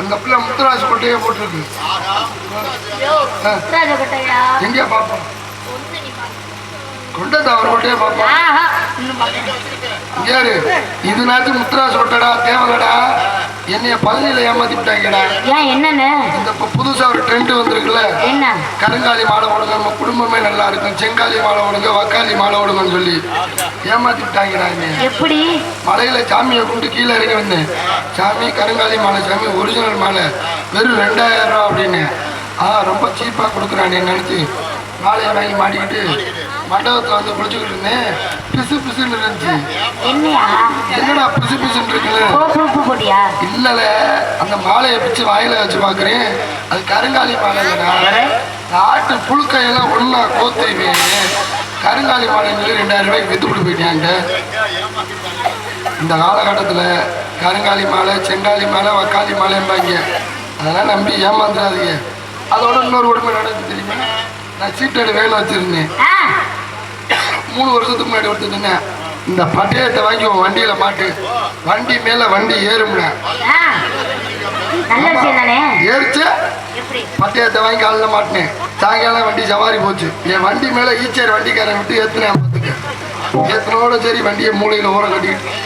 அந்த பிள்ளை முத்துராஜ் கொட்டையே போட்டிருக்கு எங்கேயா பாப்போம் கொண்டது அவர் கொட்டையே பாப்போம் யாரு இது நாட்டு முத்துராஜ் கொட்டடா தேவலடா என்னைய பழனியில ஏமாத்தி விட்டாங்கடா ஏன் என்னன்னு? இந்த புதுசா ஒரு ட்ரெண்ட் வந்திருக்குல்ல. என்ன? கருங்காலி மாலை ஓடுங்க நம்ம குடும்பமே நல்லா இருக்கும். செங்காலி மாலை ஓடுங்க வக்காலி மாலை ஓடுங்கன்னு சொல்லி. ஏமாத்தி விட்டாங்கடா என்னைய. எப்படி? மலையில சாமியை கொண்டு கீழே இறங்கி வந்தேன் சாமி கருங்காலி மாலை சாமி ஒரிஜினல் மாலை. வெறும் ரெண்டாயிரம் ரூபா அப்படின்னு. ஆ ரொம்ப சீப்பாக கொடுக்குறானே நினச்சி. மாலையை வாங்கி மாட்டிக்கிட்டு மண்டபத்தில் வந்து குளிச்சுக்கிட்டு இருந்தேன். பிசு பிசுன்னு இருந்துச்சு என்னையா? என்னடா பிசு பிசுன்னு இருக்குன்னு சோப்பு உப்பு போட்டியா? இல்லல அந்த மாலையை பிச்சு வாயில வச்சு பார்க்குறேன் அது கருங்காலி மாலை நாட்டு புழுக்கையெல்லாம் ஒன்றா கோத்துவேன் கருங்காலி மாலைன்னு ரெண்டாயிரம் ரூபாய்க்கு வித்து விட்டு போயிட்டாங்க இந்த காலகட்டத்தில் கருங்காலி மாலை செங்காலி மாலை வக்காலி மாலைம்பாங்க. அதெல்லாம் நம்பி ஏமாந்துடாதீங்க அதோட இன்னொரு உடம்பு நடந்து தெரியுமா? நான் சீட்டடு வேலை வச்சுருந்தேன். மூணு வருஷத்துக்கு முன்னாடி ஒருத்தர் இந்த பட்டயத்தை வாங்கி உன் வண்டியில மாட்டு. வண்டி மேல வண்டி ஏறும்ல. ஏறிச்சு. பட்டயத்தை வாங்கி காலில் மாட்டினேன் சாயங்காலம் வண்டி சவாரி போச்சு. என் வண்டி மேல ஈச்சேர் வண்டிக்காரன் விட்டு ஏத்துனேன் பார்த்துக்க ஏத்துனோட சரி வண்டியை மூளையில ஓரம் கட்டிக்கிட்டு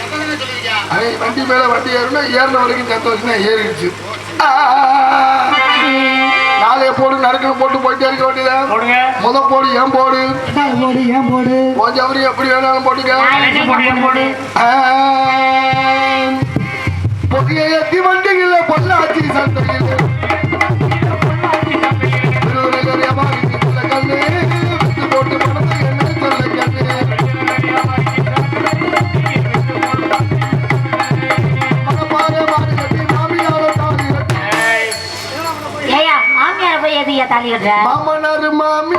அவன் வண்டி மேல வண்டி ஏறுனா ஏறின வரைக்கும் சந்தோஷம் ஏறிடுச்சு. ஆ! நாளைய போடு நறுக்கணும் போட்டு போயிட்டே இருக்க வேண்டியதான் போடுங்க. முத போடு ஏன் போடு? போடு ஏன் போடு? போஜவரி எப்படி வேணாலும் போட்டுக்க. நாளைக்கு போடு ஏன் போடு புதிய எத்தி வண்டிகள பொள்ளாச்சி சந்தையில். போட்டு மனசு என்ன சொல்ல கண்ணு? மாமனார் மாமியார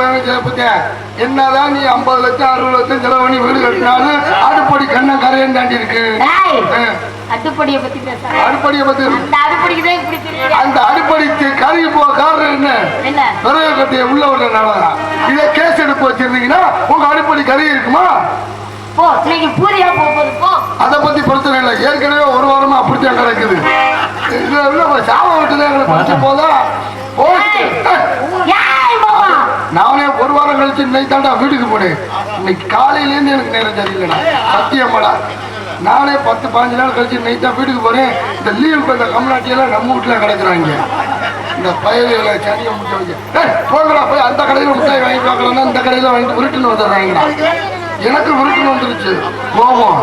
பேரும் சிறப்புங்க என்னதான் நீ ஐம்பது லட்சம் அறுபது லட்சம் செலவு பண்ணி வீடு கட்டினாலும் அடுப்படி கண்ணை கரையன் தாண்டி இருக்கு. பத்தி அடுப்படியை பத்தி அந்த அடுப்படிக்கு காரணம் என்ன? விறகு கட்டிய உள்ள விடுற நாடகம் இதை கேஸ் எடுப்பு வச்சிருந்தீங்கன்னா உங்க அடுப்படி கறி இருக்குமா? அதை பத்தி பிரச்சனை இல்லை. ஏற்கனவே ஒரு வாரமா அப்படித்தான் கிடக்குது. இதுல சாபம் விட்டுதான் எங்களுக்கு பிரச்சனை போதா? நானே ஒரு வாரம் கழிச்சு இன்னைக்கு தாண்டா வீட்டுக்கு போனேன். இன்னைக்கு காலையிலேருந்து எனக்கு நேரம் சரியில்லைடா. சத்தியம்மாடா நானே பத்து பாஞ்சு நாள் கழிச்சு இன்னைக்கு தான் வீட்டுக்கு போறேன். இந்த லீவுக்கு இந்த கம்நாட்டியெல்லாம் நம்ம வீட்டுல கிடக்குறாங்க. இந்த பயல்களை சனியை முட்டை வச்சு போய் அந்த கடையில முட்டாய் வாங்கி பார்க்கலன்னா இந்த கடையில வாங்கிட்டு உருட்டுன்னு வந்துடுறாங்கடா. எனக்கு உருட்டுன்னு வந்துருச்சு. கோபம்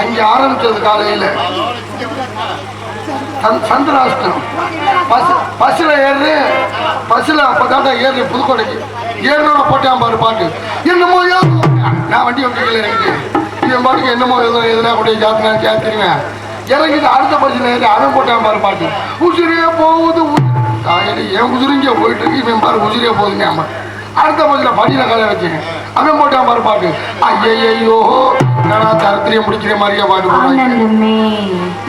அங்கே ஆரம்பிச்சது காலையில. சந்திராஷ்டம் பஸ் பஸ்ஸில் ஏறு பஸ்ஸில் அப்போ தாண்டா ஏறு புதுக்கோட்டைக்கு ஏறுனோட போட்டான் பாரு பாட்டு. என்னமோ நான் வண்டி வண்டிகள் இறங்கிட்டு. இவன் பாட்டுக்கு என்னமோ ஏதோ எதுனா கூட ஜாத்தினா சேர்த்துருவேன் இறங்கிட்டு அடுத்த பஸ்ஸில் ஏறி அவன் போட்டான் பாரு பாட்டு. உசிரியே போகுது தாயடி என் உசுரிங்க போயிட்டு இருக்கு. இவன் பாரு உசிரியே போகுதுங்க அம்மா. அடுத்த பஸ்ஸில் படியில் கதை வச்சேன் அவன் போட்டான் பாரு பாட்டு. ஐயையோ நான் தரத்திரியம் முடிக்கிற மாதிரியே பாட்டு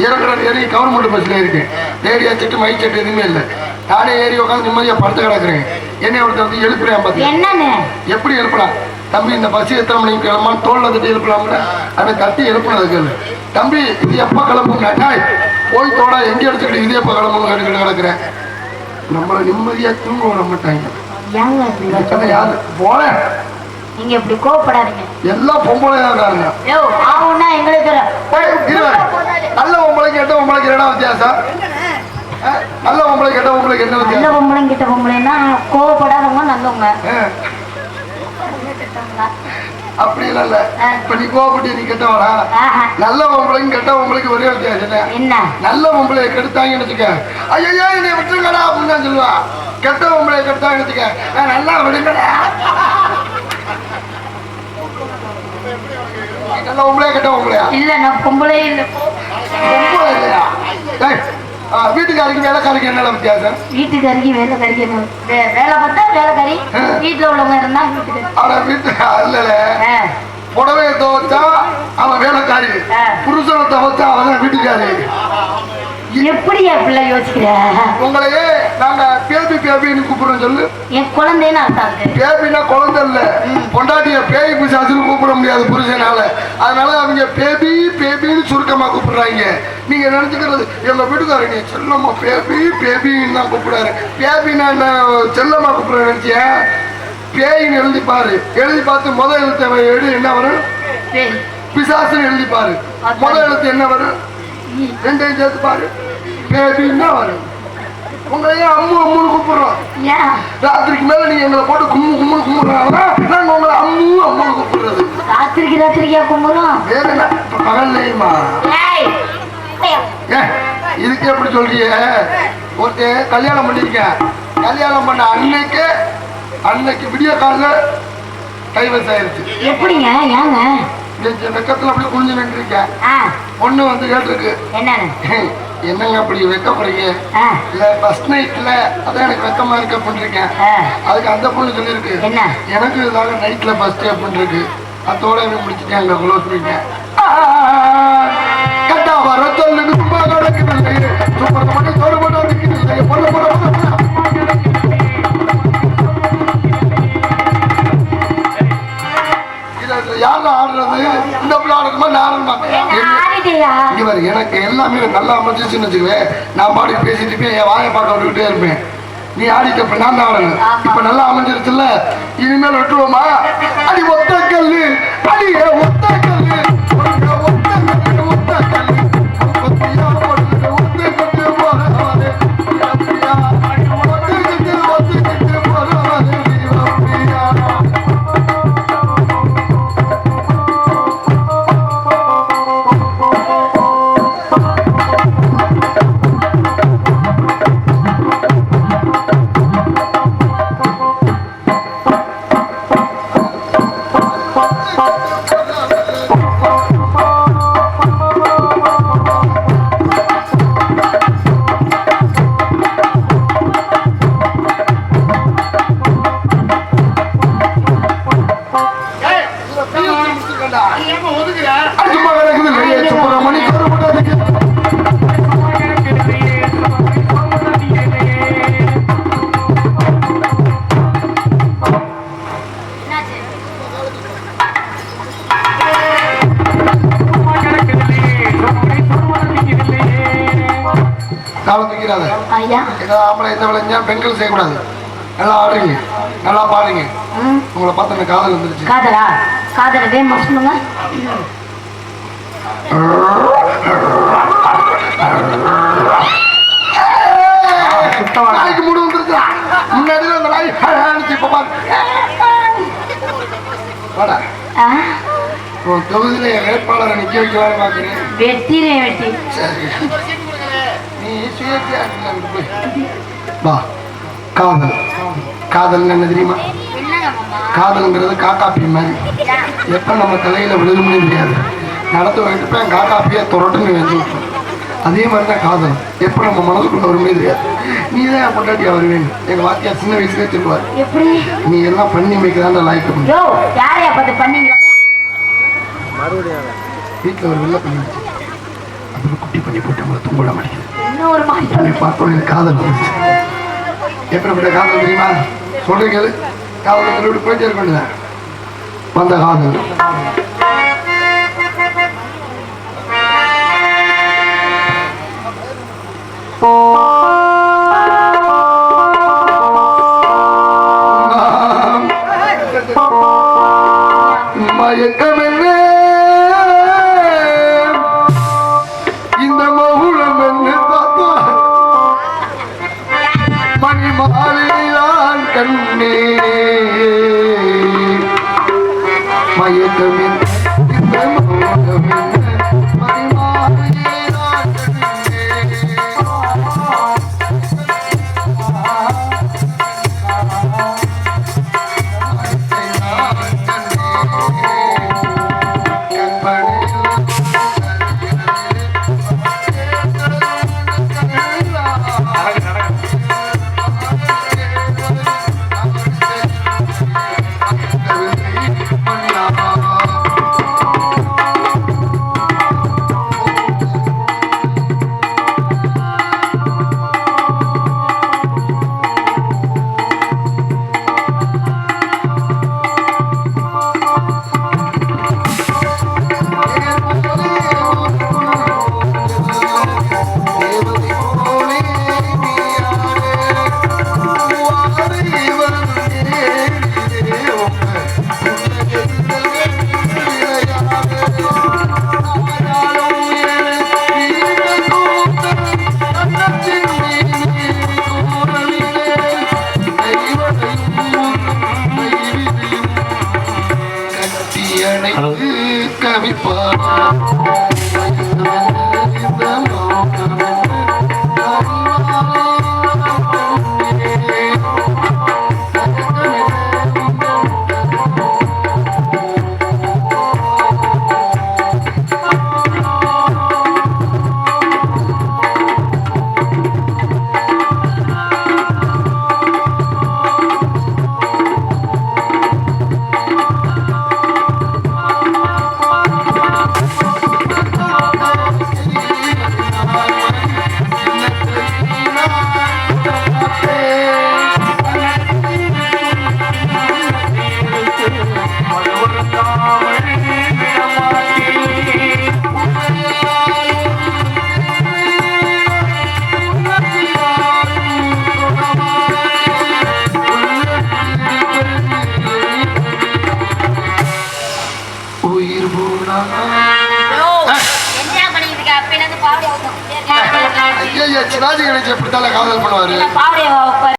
இறங்குற ஏறி கவர்மெண்ட் பஸ்ல இருக்கேன் ரேடியோ செட்டு மைக் செட்டு எதுவுமே இல்லை. நானே ஏறி உட்காந்து நிம்மதியா படுத்து கிடக்குறேன். என்னை ஒருத்தர் வந்து எழுப்புறேன் பார்த்து என்னன்னு? எப்படி எழுப்பலாம் தம்பி இந்த பஸ் எத்தனை மணிக்கு கிளம்பான்னு தோல்ல தட்டி எழுப்பலாம்ல அவன் தட்டி எழுப்புனது தம்பி இது எப்போ கிளம்புங்க டாய் போய் தோடா எங்க எடுத்துக்கிட்டு இது எப்போ கிளம்புங்க கேட்டுக்கிட்டு கிடக்குறேன் நம்மளை நிம்மதியா தூங்க விட மாட்டாங்க. ஏங்க இப்படி சொன்ன யாரு? போனேன் நீங்க இப்படி கோவப்படாதீங்க. எல்லாம் பொம்பளை தான் இருக்காங்க யோ ஆகும்னா எங்களுக்கு. நல்ல பொம்பளை கெட்ட பொம்பளைக்கு என்ன வித்தியாசம்? நல்ல பொம்பளை கெட்ட பொம்பளைக்கு என்ன நல்ல வித்தியாசம்? பொம்பளை கிட்ட பொம்பளைன்னா கோவப்படாதவங்க நல்லவங்க. அப்படி இல்ல. இப்ப நீ கோபப்பட்டு நீ கெட்டவளா ஆஹா. நல்ல பொம்பளைக்கும் கெட்ட பொம்பளைக்கு ஒரே வித்தியாசம் என்ன? என்ன? நல்ல பொம்பளைய கெடுத்தாங்கன்னு வச்சுக்க. ஐயோ என்னை விட்டுருங்கடா அப்படின்னு தான் சொல்லுவா. கெட்ட கெடுத்தாங்கன்னு வச்சுக்க "ஆ, நல்லா விடுங்கடா நல்ல பொம்பளையா கெட்ட பொம்பளையா? இல்ல நான் பொம்பளை இல்ல. பொம்பளை இல்லையா? வீட்டுக்காரிக்கு வேலைக்காரிக்கு என்ன வித்தியாசம்? வீட்டுக்காரிக்கு வேலை கறி வேலை பார்த்தா வேலை கறி வீட்டுல உள்ளவங்க இருந்தா வீட்டுக்கு ஆனா வீட்டு இல்ல ஆ, புடவையை துவைச்சா அவன் வேலைக்காரி. புருஷனை துவைச்சா அவன் வீட்டுக்காரி. எப்படி பிள்ளை யோசிக்கிற? உங்களையே நாங்க பேபி பேபின்னு கூப்பிடுறோம் சொல்லு. என் அர்த்தம் இருக்கு பேபின்னா குழந்தை இல்ல. பொண்டாட்டிய பேய் பிசாசுன்னு கூப்பிட முடியாது புருஷனால. அதனால அவங்க பேபி பேபின்னு சுருக்கமா கூப்பிடுறாங்க. நீங்க நினைச்சுக்கிறது எங்க வீட்டுக்காரர் நீ செல்லம்மா பேபி பேபின்னு தான் கூப்பிடுறாரு. பேபின்னா என்ன செல்லம்மா கூப்பிடுற நினைச்சியா? பேயின்னு எழுதி பாரு. எழுதி பார்த்து முதல் எழுத்த எழுதி என்ன வரும். பிசாசுன்னு எழுதி பாரு. முதல் எழுத்து என்ன வரும்? ரெண்டையும் சேர்த்து பாரு. பேபின்னா வரும்? உங்களையே அம்மு அம்முன்னு கூப்பிடுறோம்? ஏன் ராத்திரிக்கு மேல நீங்க எங்களை போட்டு கும்மு கும்முன்னு கும்பிடுறாங்கன்னா நாங்க உங்களை அம்மு அம்முன்னு கூப்பிடுறது. ராத்திரிக்கு ராத்திரிக்கா கும்பிடும் வேற என்ன? பகல்லையுமா இதுக்கு எப்படி சொல்றிய? ஒருத்தன் கல்யாணம் பண்ணிருக்கேன் கல்யாணம் பண்ண அன்னைக்கு அன்னைக்கு விடிய காலைல டைவர்ஸ் ஆயிருச்சு. எப்படிங்க? ஏங்க? இந்த வெக்கத்துல அப்படி குனிஞ்சு நின்றுருக்கேன். ஆ. பொண்ணு வந்து கேட்டிருக்கு என்னங்க அப்படி வெக்கப்படுறீங்க இல்ல ஃபர்ஸ்ட் நைட்ல அதான் எனக்கு வெக்கமா இருக்க ஆ அதுக்கு அந்த பொண்ணு சொல்லியிருக்கு என்ன எனக்கு இதாக நைட்ல ஃபர்ஸ்ட் டே பண்ணிருக்கு அதோட இவன் முடிச்சுட்டேன் அங்க க்ளோஸ் பண்ணிட்டேன் கட்டா வர சொல்லு சும்மா கிடக்குது சூப்பர் பண்ணி தோடு போட்டு நிற்குது பொண்ணு பொண்ணு இந்த பிள்ளை ஆடணுமா நான் எனக்கு எல்லாமே நல்லா அமைஞ்சிச்சுன்னு வச்சுக்குவேன் நான் பாடி பேசிட்டு இருப்பேன் என் வாயை பார்க்க விட்டுக்கிட்டே இருப்பேன். நீ ஆடிக்க இப்ப நான் ஆடணும். இப்ப நல்லா அமைஞ்சிருச்சுல்ல? இனிமேல் விட்டுருவோமா அடி ஒத்த கல்லு அடி ஒத்த கல்லு. ஒதுக்குறேன்டா ஏமா ஒதுக்குறேன் சும்மா கிடக்குது சுப்பிரமணி ஆம்பளை எந்த விளைஞ்சா பெண்கள் செய்யக்கூடாது. நல்லா ஆடுறீங்க. நல்லா பாடுறீங்க. ம். உங்களை பார்த்து எனக்கு காதல் வந்துருச்சு. காதலா? காதல வேமா சொல்லுங்க. நாய்க்கு மூடு வந்துருச்சா முன்னாடி அந்த நாய் இப்ப ஆ? உன் தொகுதியில என் வேட்பாளரை நிக்க வைக்கலாம்னு பாக்குறேன். வெட்டிடுவேன் வெட்டி. சரி. நீ போய். வா. காதல். காதல் என்ன தெரியுமா? காதல்ங்கிறது காக்காப்பி மாதிரி. எப்ப நம்ம தலையில விழுகும்னு தெரியாது. நடத்து வைக்கப்ப காக்காப்பியை துரட்டுன்னு வந்து விட்டுரும். அதே மாதிரி தான் காதல். எப்ப நம்ம மனசுக்குள்ள வருமே தெரியாது. நீ தான் என் பொண்டாட்டியா வருவேன். எங்க வாத்தியார் சின்ன வயசுலேயே சொல்லுவார். எப்படி? நீ எல்லாம் பண்ணி வைக்கிறான் லாய்க்கு வீட்டில் ஒரு வெள்ளை பண்ணி வச்சு. அப்புறம் குட்டி பண்ணி போட்டு தூங்க மாட்டேங்குது. இன்னும் ஒரு மாதிரி பண்ணி பார்த்தோம் எனக்கு காதல் வந்துச்சு. எப்படிப்பட்ட காதல் தெரியுமா? சொல்றீங்க காதல் திருவிட்டு போயிட்டே இருக்க வேண்டியதான் வந்த காதல். மயக்கம்